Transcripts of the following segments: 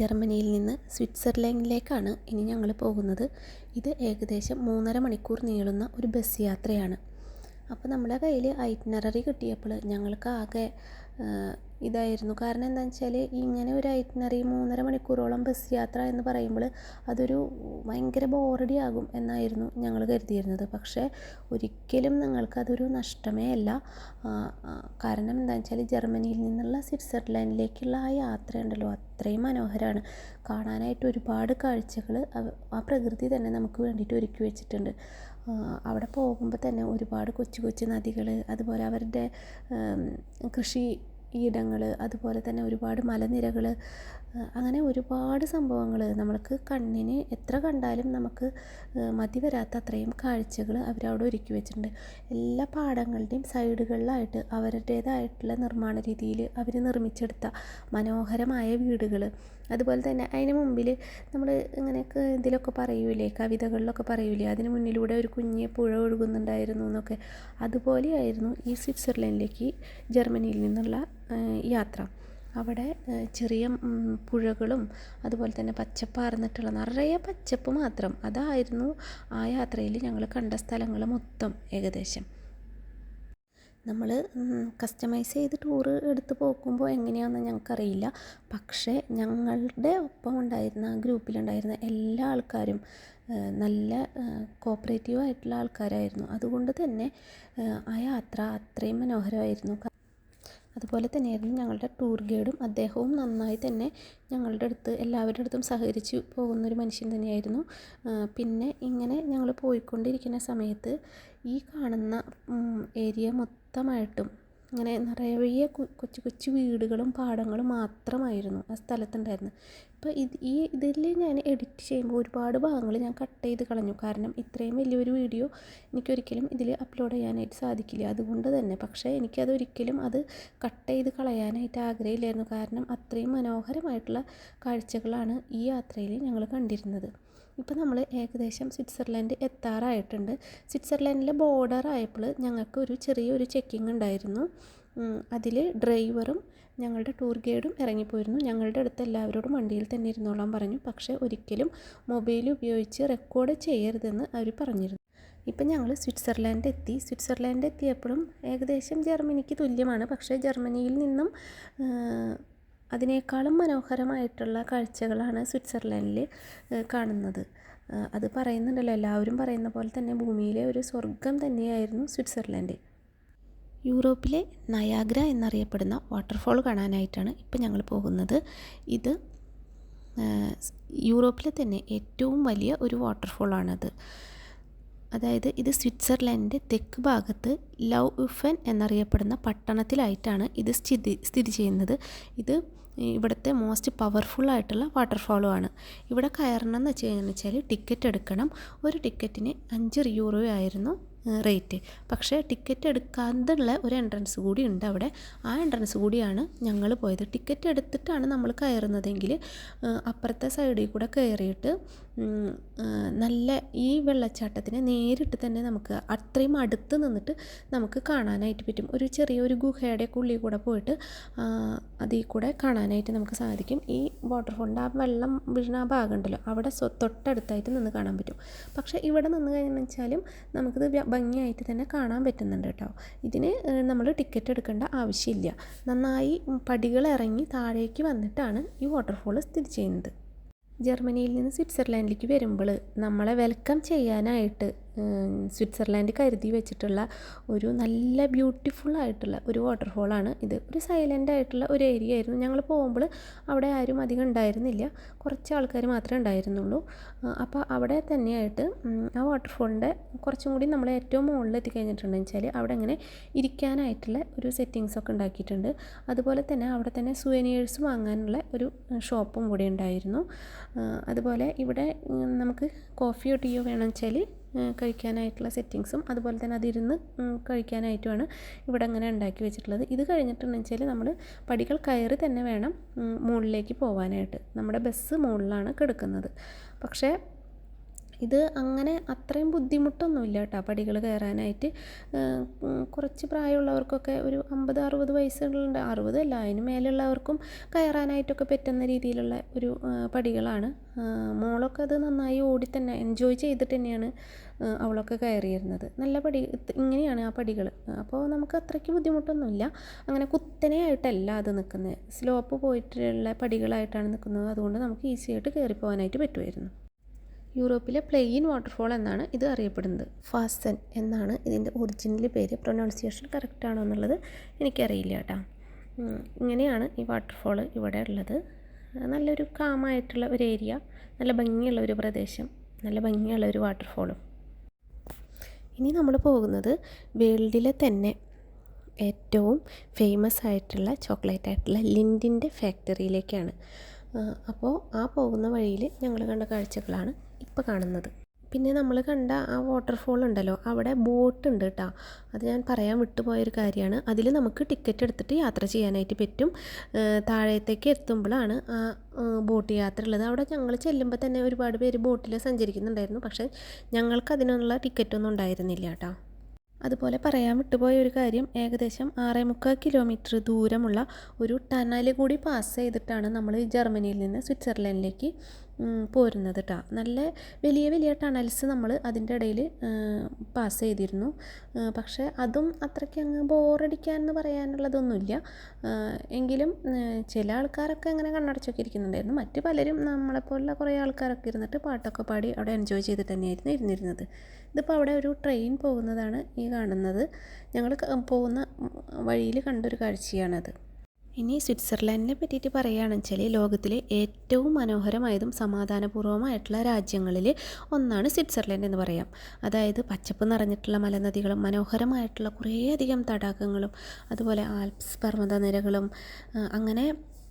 ജർമ്മനിയിൽ നിന്ന് സ്വിറ്റ്സർലൻഡിലേക്കാണ് ഇനി ഞങ്ങൾ പോകുന്നത്. ഇത് ഏകദേശം മൂന്നര മണിക്കൂർ നീളുന്ന ഒരു ബസ് യാത്രയാണ്. അപ്പോൾ നമ്മുടെ കയ്യിൽ ഐറ്റിനററി കിട്ടിയപ്പോൾ ഞങ്ങൾക്ക് ആകെ ഇതായിരുന്നു. കാരണം എന്താണെന്ന് വെച്ചാൽ ഇങ്ങനെ ഒരു ഐറ്റിനറി മൂന്നര മണിക്കൂറോളം ബസ് യാത്ര എന്ന് പറയുമ്പോൾ അതൊരു ഭയങ്കര ബോറടി ആകും എന്നായിരുന്നു ഞങ്ങൾ കരുതിയിരുന്നത്. പക്ഷേ ഒരിക്കലും നിങ്ങൾക്കതൊരു നഷ്ടമേ അല്ല. കാരണം എന്താണെന്ന് വെച്ചാൽ ജർമ്മനിയിൽ നിന്നുള്ള സ്വിറ്റ്സർലാൻഡിലേക്കുള്ള ആ യാത്ര ഉണ്ടല്ലോ അത്രയും മനോഹരമാണ് കാണാനായിട്ട് ഒരുപാട് കാഴ്ചകൾ ആ പ്രകൃതി തന്നെ നമുക്ക് വേണ്ടിയിട്ട് ഒരുക്കി വെച്ചിട്ടുണ്ട്. അവിടെ പോകുമ്പോൾ തന്നെ ഒരുപാട് കൊച്ചു കൊച്ചു നദികൾ അതുപോലെ അവരുടെ കൃഷി ഇടങ്ങൾ അതുപോലെ തന്നെ ഒരുപാട് മലനിരകൾ അങ്ങനെ ഒരുപാട് സംഭവങ്ങൾ നമ്മൾക്ക് കണ്ണിന് എത്ര കണ്ടാലും നമുക്ക് മതി വരാത്ത അത്രയും കാഴ്ചകൾ അവരവിടെ ഒരുക്കി വെച്ചിട്ടുണ്ട്. എല്ലാ പാടങ്ങളുടെയും സൈഡുകളിലായിട്ട് അവരുടേതായിട്ടുള്ള നിർമ്മാണ രീതിയിൽ അവർ നിർമ്മിച്ചെടുത്ത മനോഹരമായ വീടുകൾ അതുപോലെ തന്നെ അതിന് മുമ്പിൽ നമ്മൾ ഇങ്ങനെ ഇതിലൊക്കെ പറയൂലേ കവിതകളിലൊക്കെ പറയൂലേ അതിന് മുന്നിലൂടെ ഒരു കുഞ്ഞ് പുഴ ഒഴുകുന്നുണ്ടായിരുന്നു എന്നൊക്കെ. അതുപോലെയായിരുന്നു ഈ സ്വിറ്റ്സർലൻഡിലേക്ക് ജർമ്മനിയിൽ നിന്നുള്ള യാത്ര. അവിടെ ചെറിയ പുഴകളും അതുപോലെ തന്നെ പച്ചപ്പാർന്നിട്ടുള്ള നിറയെ പച്ചപ്പ് മാത്രം. അതായിരുന്നു ആ യാത്രയിൽ ഞങ്ങൾ കണ്ട സ്ഥലങ്ങൾ മൊത്തം ഏകദേശം. നമ്മൾ കസ്റ്റമൈസ് ചെയ്ത് ടൂറ് എടുത്ത് പോകുമ്പോൾ എങ്ങനെയാണെന്ന് ഞങ്ങൾക്കറിയില്ല. പക്ഷേ ഞങ്ങളുടെ ഒപ്പം ഉണ്ടായിരുന്ന ആ ഗ്രൂപ്പിലുണ്ടായിരുന്ന എല്ലാ ആൾക്കാരും നല്ല കോപ്പറേറ്റീവ് ആയിട്ടുള്ള ആൾക്കാരായിരുന്നു. അതുകൊണ്ട് തന്നെ ആ യാത്ര അത്രയും മനോഹരമായിരുന്നു. അതുപോലെ തന്നെയായിരുന്നു ഞങ്ങളുടെ ടൂർ ഗൈഡും അദ്ദേഹവും നന്നായി തന്നെ ഞങ്ങളുടെ അടുത്ത് എല്ലാവരുടെ അടുത്തും സഹകരിച്ച് പോകുന്നൊരു മനുഷ്യൻ തന്നെയായിരുന്നു. പിന്നെ ഇങ്ങനെ ഞങ്ങൾ പോയിക്കൊണ്ടിരിക്കുന്ന സമയത്ത് ഈ കാണുന്ന ഏരിയ മൊത്തമായിട്ടും ഇങ്ങനെ നിറയെ കൊച്ചു കൊച്ചു വീടുകളും പാടങ്ങളും മാത്രമായിരുന്നു ആ സ്ഥലത്തുണ്ടായിരുന്നത്. ഇപ്പോൾ ഇത് ഈ ഇതിൽ ഞാൻ എഡിറ്റ് ചെയ്യുമ്പോൾ ഒരുപാട് ഭാഗങ്ങൾ ഞാൻ കട്ട് ചെയ്ത് കളഞ്ഞു. കാരണം ഇത്രയും വലിയൊരു വീഡിയോ എനിക്കൊരിക്കലും ഇതിൽ അപ്ലോഡ് ചെയ്യാനായിട്ട് സാധിക്കില്ല. അതുകൊണ്ട് തന്നെ പക്ഷേ എനിക്കതൊരിക്കലും അത് കട്ട് ചെയ്ത് കളയാനായിട്ട് ആഗ്രഹമില്ലായിരുന്നു. കാരണം അത്രയും മനോഹരമായിട്ടുള്ള കാഴ്ചകളാണ് ഈ യാത്രയിൽ ഞങ്ങൾ കണ്ടിരുന്നത്. ഇപ്പോൾ നമ്മൾ ഏകദേശം സ്വിറ്റ്സർലൻഡ് എത്താറായിട്ടുണ്ട്. സ്വിറ്റ്സർലൻഡിലെ ബോർഡർ ആയപ്പോൾ ഞങ്ങൾക്ക് ഒരു ചെറിയൊരു ചെക്കിംഗ് ഉണ്ടായിരുന്നു. അതിൽ ഡ്രൈവറും ഞങ്ങളുടെ ടൂർ ഗൈഡും ഇറങ്ങിപ്പോയിരുന്നു. ഞങ്ങളുടെ അടുത്ത് എല്ലാവരോടും വണ്ടിയിൽ തന്നെ ഇരുന്നോളാൻ പറഞ്ഞു. പക്ഷേ ഒരിക്കലും മൊബൈൽ ഉപയോഗിച്ച് റെക്കോർഡ് ചെയ്യരുതെന്ന് അവർ പറഞ്ഞിരുന്നു. ഇപ്പം ഞങ്ങൾ സ്വിറ്റ്സർലാൻഡ് എത്തി സ്വിറ്റ്സർലാൻഡ് എത്തിയപ്പോഴും ഏകദേശം ജർമ്മനിക്ക് തുല്യമാണ്. പക്ഷേ ജർമ്മനിയിൽ നിന്നും അതിനേക്കാളും മനോഹരമായിട്ടുള്ള കാഴ്ചകളാണ് സ്വിറ്റ്സർലാൻഡിൽ കാണുന്നത്. അത് പറയുന്നുണ്ടല്ലോ. എല്ലാവരും പറയുന്ന പോലെ തന്നെ ഭൂമിയിലെ ഒരു സ്വർഗം തന്നെയായിരുന്നു സ്വിറ്റ്സർലാൻഡ്. യൂറോപ്പിലെ നയാഗ്ര എന്നറിയപ്പെടുന്ന വാട്ടർഫോൾ കാണാനായിട്ടാണ് ഇപ്പം ഞങ്ങൾ പോകുന്നത്. ഇത് യൂറോപ്പിലെ തന്നെ ഏറ്റവും വലിയ ഒരു വാട്ടർഫോളാണത്. അതായത് ഇത് സ്വിറ്റ്സർലൻഡിന്റെ തെക്ക് ഭാഗത്ത് ലവ് ഉഫൻ എന്നറിയപ്പെടുന്ന പട്ടണത്തിലായിട്ടാണ് ഇത് സ്ഥിതി സ്ഥിതി ചെയ്യുന്നത്. ഇത് ഇവിടുത്തെ മോസ്റ്റ് പവർഫുൾ ആയിട്ടുള്ള വാട്ടർഫോളുമാണ്. ഇവിടെ കയറണം എന്ന് വെച്ച് കഴിഞ്ഞാൽ ടിക്കറ്റ് എടുക്കണം. ഒരു ടിക്കറ്റിന് അഞ്ച് യൂറോ ആയിരുന്നു. റേറ്റ് പക്ഷേ ടിക്കറ്റ് എടുക്കാതുള്ള ഒരു എൻട്രൻസ് കൂടി ഉണ്ട് അവിടെ. ആ എൻട്രൻസ് കൂടിയാണ് ഞങ്ങൾ പോയത്. ടിക്കറ്റ് എടുത്തിട്ടാണ് നമ്മൾ കയറുന്നതെങ്കിൽ അപ്പുറത്തെ സൈഡിൽ കൂടെ കയറിയിട്ട് നല്ല ഈ വെള്ളച്ചാട്ടത്തിനെ നേരിട്ട് തന്നെ നമുക്ക് അത്രയും അടുത്ത് നിന്നിട്ട് നമുക്ക് കാണാനായിട്ട് പറ്റും. ഒരു ചെറിയൊരു ഗുഹയുടെ ഉള്ളിൽ കൂടെ പോയിട്ട് അതിൽ കൂടെ കാണാനായിട്ട് നമുക്ക് സാധിക്കും. ഈ വാട്ടർഫോളിന്റെ ആ വെള്ളം വീഴുന്ന ആ ഭാഗം ഉണ്ടല്ലോ അവിടെ തൊട്ടടുത്തായിട്ട് നിന്ന് കാണാൻ പറ്റും. പക്ഷേ ഇവിടെ നിന്ന് കഴിഞ്ഞാൽ വെച്ചാലും നമുക്കിത് ഭംഗിയായിട്ട് തന്നെ കാണാൻ പറ്റുന്നുണ്ട് കേട്ടോ. ഇതിന് നമ്മൾ ടിക്കറ്റ് എടുക്കേണ്ട ആവശ്യമില്ല. നന്നായി പടികൾ ഇറങ്ങി താഴേക്ക് വന്നിട്ടാണ് ഈ വാട്ടർഫോൾ സ്ഥിതി ചെയ്യുന്നത്. ജർമ്മനിയിൽ നിന്ന് സ്വിറ്റ്സർലാൻഡിലേക്ക് വരുമ്പോൾ നമ്മളെ വെൽക്കം ചെയ്യാനായിട്ട് സ്വിറ്റ്സർലാൻഡ് കരുതി വെച്ചിട്ടുള്ള ഒരു നല്ല ബ്യൂട്ടിഫുൾ ആയിട്ടുള്ള ഒരു വാട്ടർഫോളാണ് ഇത്. ഒരു സൈലന്റ് ആയിട്ടുള്ള ഒരു ഏരിയ ആയിരുന്നു. ഞങ്ങൾ പോകുമ്പോൾ അവിടെ ആരും അധികം ഉണ്ടായിരുന്നില്ല. കുറച്ച് ആൾക്കാർ മാത്രമേ ഉണ്ടായിരുന്നുള്ളൂ. അപ്പോൾ അവിടെ തന്നെയായിട്ട് ആ വാട്ടർഫോളിന്റെ കുറച്ചും കൂടി നമ്മൾ ഏറ്റവും മുകളിൽ എത്തിക്കഴിഞ്ഞിട്ടുണ്ടെന്ന് വെച്ചാൽ അവിടെ അങ്ങനെ ഇരിക്കാനായിട്ടുള്ള ഒരു സെറ്റിങ്സ് ഒക്കെ ഉണ്ടാക്കിയിട്ടുണ്ട്. അതുപോലെ തന്നെ അവിടെ തന്നെ സുവനീഴ്സ് വാങ്ങാനുള്ള ഒരു ഷോപ്പും കൂടി ഉണ്ടായിരുന്നു. അതുപോലെ ഇവിടെ നമുക്ക് കോഫിയോ ടീയോ വേണമെന്ന് വെച്ചാൽ കഴിക്കാനായിട്ടുള്ള സെറ്റിങ്സും അതുപോലെ തന്നെ അതിരുന്ന് കഴിക്കാനായിട്ടുമാണ് ഇവിടെ അങ്ങനെ ഉണ്ടാക്കി വെച്ചിട്ടുള്ളത്. ഇത് കഴിഞ്ഞിട്ടുണ്ടെന്ന് വെച്ചാൽ നമ്മൾ പടികൾ കയറി തന്നെ വേണം മുകളിലേക്ക് പോകാനായിട്ട് നമ്മുടെ ബസ് മുകളിലാണ് കിടക്കുന്നത്. പക്ഷേ ഇത് അങ്ങനെ അത്രയും ബുദ്ധിമുട്ടൊന്നുമില്ല കേട്ടോ പടികൾ കയറാനായിട്ട്. കുറച്ച് പ്രായമുള്ളവർക്കൊക്കെ ഒരു അമ്പത് അറുപത് വയസ്സുകളുണ്ട്. അറുപതല്ല അതിന് മേലുള്ളവർക്കും കയറാനായിട്ടൊക്കെ പറ്റുന്ന രീതിയിലുള്ള ഒരു പടികളാണ്. മോളൊക്കെ അത് നന്നായി ഓടി തന്നെ എൻജോയ് ചെയ്തിട്ട് തന്നെയാണ് അവളൊക്കെ കയറിയിരുന്നത്. നല്ല പടി ഇങ്ങനെയാണ് ആ പടികൾ അപ്പോൾ നമുക്ക് അത്രയ്ക്ക് ബുദ്ധിമുട്ടൊന്നുമില്ല. അങ്ങനെ കുത്തനെയായിട്ടല്ല അത് നിൽക്കുന്നത്. സ്ലോപ്പ് പോയിട്ടുള്ള പടികളായിട്ടാണ് നിൽക്കുന്നത്. അതുകൊണ്ട് നമുക്ക് ഈസിയായിട്ട് കയറി പോകാനായിട്ട് പറ്റുമായിരുന്നു. യൂറോപ്പിലെ പ്ലെയിൻ വാട്ടർഫോൾ എന്നാണ് ഇത് അറിയപ്പെടുന്നത്. ഫാസൻ എന്നാണ് ഇതിന്റെ ഒറിജിനൽ പേര്. പ്രൊനൗൺസിയേഷൻ കറക്റ്റ് ആണോ എന്നുള്ളത് എനിക്കറിയില്ല കേട്ടോ. ഇങ്ങനെയാണ് ഈ വാട്ടർഫോൾ ഇവിടെ ഉള്ളത്. നല്ലൊരു കാമായിട്ടുള്ള ഒരു ഏരിയ നല്ല ഭംഗിയുള്ള ഒരു പ്രദേശം നല്ല ഭംഗിയുള്ള ഒരു വാട്ടർഫോളും. ഇനി നമ്മൾ പോകുന്നത് വേൾഡിലെ തന്നെ ഏറ്റവും ഫേമസ് ആയിട്ടുള്ള ചോക്ലേറ്റ് ആയിട്ടുള്ള ലിൻഡിന്റെ ഫാക്ടറിയിലേക്കാണ് അപ്പോൾ ആ പോകുന്ന വഴിയിൽ ഞങ്ങൾ കണ്ട കാഴ്ചകളാണ്. ഇപ്പോൾ കാണുന്നത്. പിന്നെ നമ്മൾ കണ്ട ആ വാട്ടർഫോൾ ഉണ്ടല്ലോ അവിടെ ബോട്ട് ഉണ്ട് കേട്ടോ അത് ഞാൻ പറയാൻ വിട്ടുപോയൊരു കാര്യമാണ്. അതിൽ നമുക്ക് ടിക്കറ്റ് എടുത്തിട്ട് യാത്ര ചെയ്യാനായിട്ട് പറ്റും. താഴത്തേക്ക് എത്തുമ്പോഴാണ് ആ ബോട്ട് യാത്ര ഉള്ളത്. അവിടെ ഞങ്ങൾ ചെല്ലുമ്പോൾ തന്നെ ഒരുപാട് പേര് ബോട്ടിൽ സഞ്ചരിക്കുന്നുണ്ടായിരുന്നു. പക്ഷേ ഞങ്ങൾക്ക് അതിനുള്ള ടിക്കറ്റൊന്നും ഉണ്ടായിരുന്നില്ല കേട്ടോ അതുപോലെ പറയാൻ വിട്ടുപോയ ഒരു കാര്യം ഏകദേശം ആറേ മുക്കാൽ കിലോമീറ്റർ ദൂരമുള്ള ഒരു ടനൽ കൂടി പാസ് ചെയ്തിട്ടാണ് നമ്മൾ ജർമ്മനിയിൽ നിന്ന് സ്വിറ്റ്സർലൻഡിലേക്ക് പോരുന്നത് കേട്ടോ നല്ല വലിയ വലിയ ടണൽസ് നമ്മൾ അതിന്റെ ഇടയിൽ പാസ് ചെയ്തിരുന്നു. പക്ഷേ അതും അത്രയ്ക്ക് അങ്ങ് ബോറടിക്കാൻ എന്ന് പറയാനുള്ളതൊന്നുമില്ല എങ്കിലും ചില ആൾക്കാരൊക്കെ അങ്ങനെ കണ്ണടച്ചൊക്കെ ഇരിക്കുന്നുണ്ടായിരുന്നു. മറ്റ് പലരും നമ്മളെപ്പോലുള്ള കുറേ ആൾക്കാരൊക്കെ ഇരുന്നിട്ട് പാട്ടൊക്കെ പാടി അവിടെ എൻജോയ് ചെയ്തിട്ട് തന്നെയായിരുന്നു ഇരുന്നിരുന്നത്. ഇതിപ്പോൾ അവിടെ ഒരു ട്രെയിൻ പോകുന്നതാണ് ഈ കാണുന്നത്. ഞങ്ങൾ പോകുന്ന വഴിയിൽ കണ്ടൊരു കാഴ്ചയാണത്. ഇനി സ്വിറ്റ്സർലാൻഡിനെ പറ്റിയിട്ട് പറയുകയാണെന്ന് വെച്ചാൽ ലോകത്തിലെ ഏറ്റവും മനോഹരമായതും സമാധാനപൂർവമായിട്ടുള്ള രാജ്യങ്ങളിൽ ഒന്നാണ് സ്വിറ്റ്സർലാൻഡ് എന്ന് പറയാം. അതായത് പച്ചപ്പ് നിറഞ്ഞിട്ടുള്ള മലനദികളും മനോഹരമായിട്ടുള്ള കുറേയധികം തടാകങ്ങളും അതുപോലെ ആൽപ്സ് പർവതനിരകളും അങ്ങനെ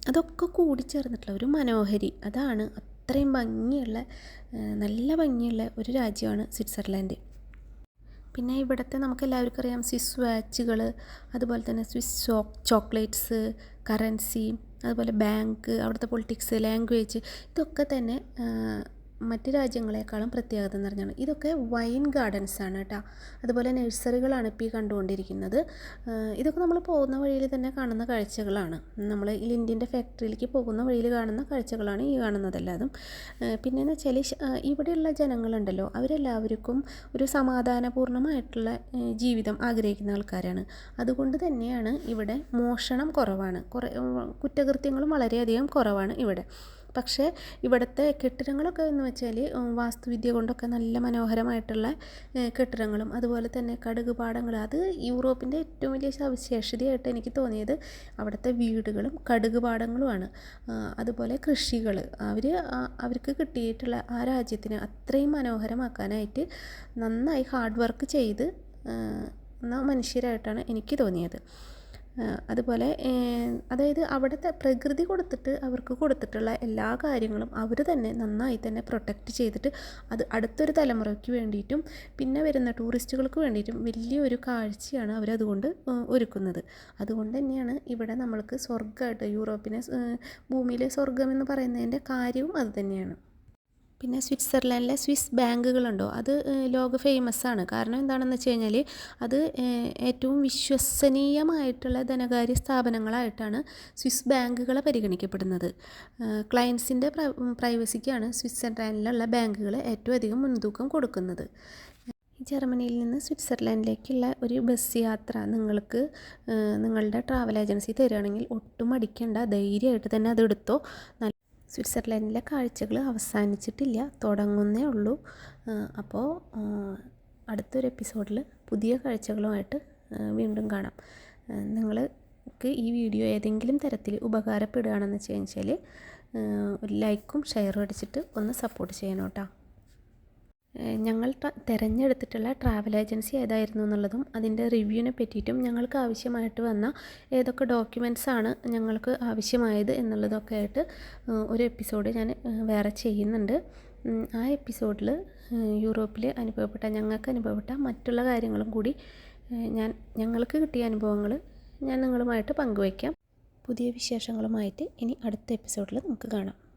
അതൊക്കെ കൂടിച്ചേർന്നിട്ടുള്ള ഒരു മനോഹരി. അതാണ് അത്രയും ഭംഗിയുള്ള നല്ല ഭംഗിയുള്ള ഒരു രാജ്യമാണ് സ്വിറ്റ്സർലാൻഡ്. പിന്നെ ഇവിടുത്തെ നമുക്ക് എല്ലാവർക്കും അറിയാം സ്വിസ് വാച്ചുകൾ അതുപോലെ തന്നെ സ്വിസ് ചോക്ലേറ്റ്സ് കറൻസി അതുപോലെ ബാങ്ക് അവിടുത്തെ പൊളിറ്റിക്സ് ലാംഗ്വേജ് ഇതൊക്കെ തന്നെ മറ്റ് രാജ്യങ്ങളെക്കാളും പ്രത്യേകത നിറഞ്ഞാണ്. ഇതൊക്കെ വൈൻ ഗാർഡൻസ് ആണ് കേട്ടോ. അതുപോലെ നഴ്സറികളാണ് ഇപ്പോൾ ഈ കണ്ടുകൊണ്ടിരിക്കുന്നത് ഇതൊക്കെ നമ്മൾ പോകുന്ന വഴിയിൽ തന്നെ കാണുന്ന കാഴ്ചകളാണ്. നമ്മൾ ഈ ലിൻഡിന്റെ ഫാക്ടറിയിലേക്ക് പോകുന്ന വഴിയിൽ കാണുന്ന കാഴ്ചകളാണ് ഈ കാണുന്നതെല്ലാതും. പിന്നെയെന്ന് വെച്ചാൽ ഇവിടെയുള്ള ജനങ്ങളുണ്ടല്ലോ. അവരെല്ലാവർക്കും ഒരു സമാധാനപൂർണമായിട്ടുള്ള ജീവിതം ആഗ്രഹിക്കുന്ന ആൾക്കാരാണ്. അതുകൊണ്ട് തന്നെയാണ് ഇവിടെ മോഷണം കുറവാണ്. കുറേ കുറ്റകൃത്യങ്ങളും വളരെയധികം കുറവാണ് ഇവിടെ. പക്ഷേ ഇവിടുത്തെ കെട്ടിടങ്ങളൊക്കെ എന്ന് വെച്ചാൽ വാസ്തുവിദ്യ കൊണ്ടൊക്കെ നല്ല മനോഹരമായിട്ടുള്ള കെട്ടിടങ്ങളും അതുപോലെ തന്നെ കടുക് പാടങ്ങൾ അത് യൂറോപ്പിന്റെ ഏറ്റവും വലിയ സവിശേഷതയായിട്ട് എനിക്ക് തോന്നിയത് അവിടുത്തെ വീടുകളും കടുക് പാടങ്ങളുമാണ്. അതുപോലെ കൃഷികൾ അവർ അവർക്ക് കിട്ടിയിട്ടുള്ള ആ രാജ്യത്തിന് അത്രയും മനോഹരമാക്കാനായിട്ട് നന്നായി ഹാർഡ് വർക്ക് ചെയ്ത് മനുഷ്യരായിട്ടാണ് എനിക്ക് തോന്നിയത്. അതുപോലെ അതായത് അവിടുത്തെ പ്രകൃതി കൊടുത്തിട്ട് അവർക്ക് കൊടുത്തിട്ടുള്ള എല്ലാ കാര്യങ്ങളും അവർ തന്നെ നന്നായി തന്നെ പ്രൊട്ടക്റ്റ് ചെയ്തിട്ട് അത് അടുത്തൊരു തലമുറയ്ക്ക് വേണ്ടിയിട്ടും പിന്നെ വരുന്ന ടൂറിസ്റ്റുകൾക്ക് വേണ്ടിയിട്ടും വലിയൊരു കാഴ്ചയാണ് അവരതുകൊണ്ട് ഒരുക്കുന്നത്. അതുകൊണ്ട് തന്നെയാണ് ഇവിടെ നമ്മൾക്ക് സ്വർഗമായിട്ട് യൂറോപ്പിനെ ഭൂമിയിലെ സ്വർഗം എന്ന് പറയുന്നതിന്റെ കാര്യവും അത് തന്നെയാണ്. പിന്നെ സ്വിറ്റ്സർലാൻഡിലെ സ്വിസ് ബാങ്കുകളുണ്ടോ? അത് ലോക ഫേമസ് ആണ് കാരണം എന്താണെന്ന് വെച്ച് കഴിഞ്ഞാൽ അത് ഏറ്റവും വിശ്വസനീയമായിട്ടുള്ള ധനകാര്യ സ്ഥാപനങ്ങളായിട്ടാണ് സ്വിസ് ബാങ്കുകളെ പരിഗണിക്കപ്പെടുന്നത്. ക്ലയൻസിന്റെ പ്രൈവസിക്കാണ് സ്വിറ്റ്സർലാൻഡിലുള്ള ബാങ്കുകൾ ഏറ്റവും അധികം മുൻതൂക്കം കൊടുക്കുന്നത്. ജർമ്മനിയിൽ നിന്ന് സ്വിറ്റ്സർലാൻഡിലേക്കുള്ള ഒരു ബസ് യാത്ര നിങ്ങൾക്ക് നിങ്ങളുടെ ട്രാവൽ ഏജൻസി തരികയാണെങ്കിൽ ഒട്ടും അടിക്കേണ്ട ധൈര്യമായിട്ട് തന്നെ അത് എടുത്തോ. സ്വിറ്റ്സർലൻഡിലെ കാഴ്ചകൾ അവസാനിച്ചിട്ടില്ല. തുടങ്ങുന്നേ ഉള്ളൂ. അപ്പോൾ അടുത്തൊരു എപ്പിസോഡിൽ പുതിയ കാഴ്ചകളുമായിട്ട് വീണ്ടും കാണാം. നിങ്ങൾക്ക് ഈ വീഡിയോ ഏതെങ്കിലും തരത്തിൽ ഉപകാരപ്പെടുകയാണെന്ന് വെച്ച് കഴിഞ്ഞാൽ ഒരു ലൈക്കും ഷെയറും അടിച്ചിട്ട് ഒന്ന് സപ്പോർട്ട് ചെയ്യണം കേട്ടോ. ഞങ്ങൾ തിരഞ്ഞെടുത്തിട്ടുള്ള ട്രാവൽ ഏജൻസി ഏതായിരുന്നു എന്നുള്ളതും അതിന്റെ റിവ്യൂവിനെ പറ്റിയിട്ടും ഞങ്ങൾക്ക് ആവശ്യമായിട്ട് വന്ന ഏതൊക്കെ ഡോക്യുമെന്റ്സ് ആണ് ഞങ്ങൾക്ക് ആവശ്യമായത് എന്നുള്ളതൊക്കെ ആയിട്ട് ഒരു എപ്പിസോഡ് ഞാൻ വേറെ ചെയ്യുന്നുണ്ട്. ആ എപ്പിസോഡിൽ യൂറോപ്പിൽ അനുഭവപ്പെട്ട ഞങ്ങൾക്ക് അനുഭവപ്പെട്ട മറ്റുള്ള കാര്യങ്ങളും കൂടി ഞാൻ ഞങ്ങൾക്ക് കിട്ടിയ അനുഭവങ്ങൾ ഞാൻ നിങ്ങളുമായിട്ട് പങ്കുവയ്ക്കാം. പുതിയ വിശേഷങ്ങളുമായിട്ട് ഇനി അടുത്ത എപ്പിസോഡിൽ നമുക്ക് കാണാം.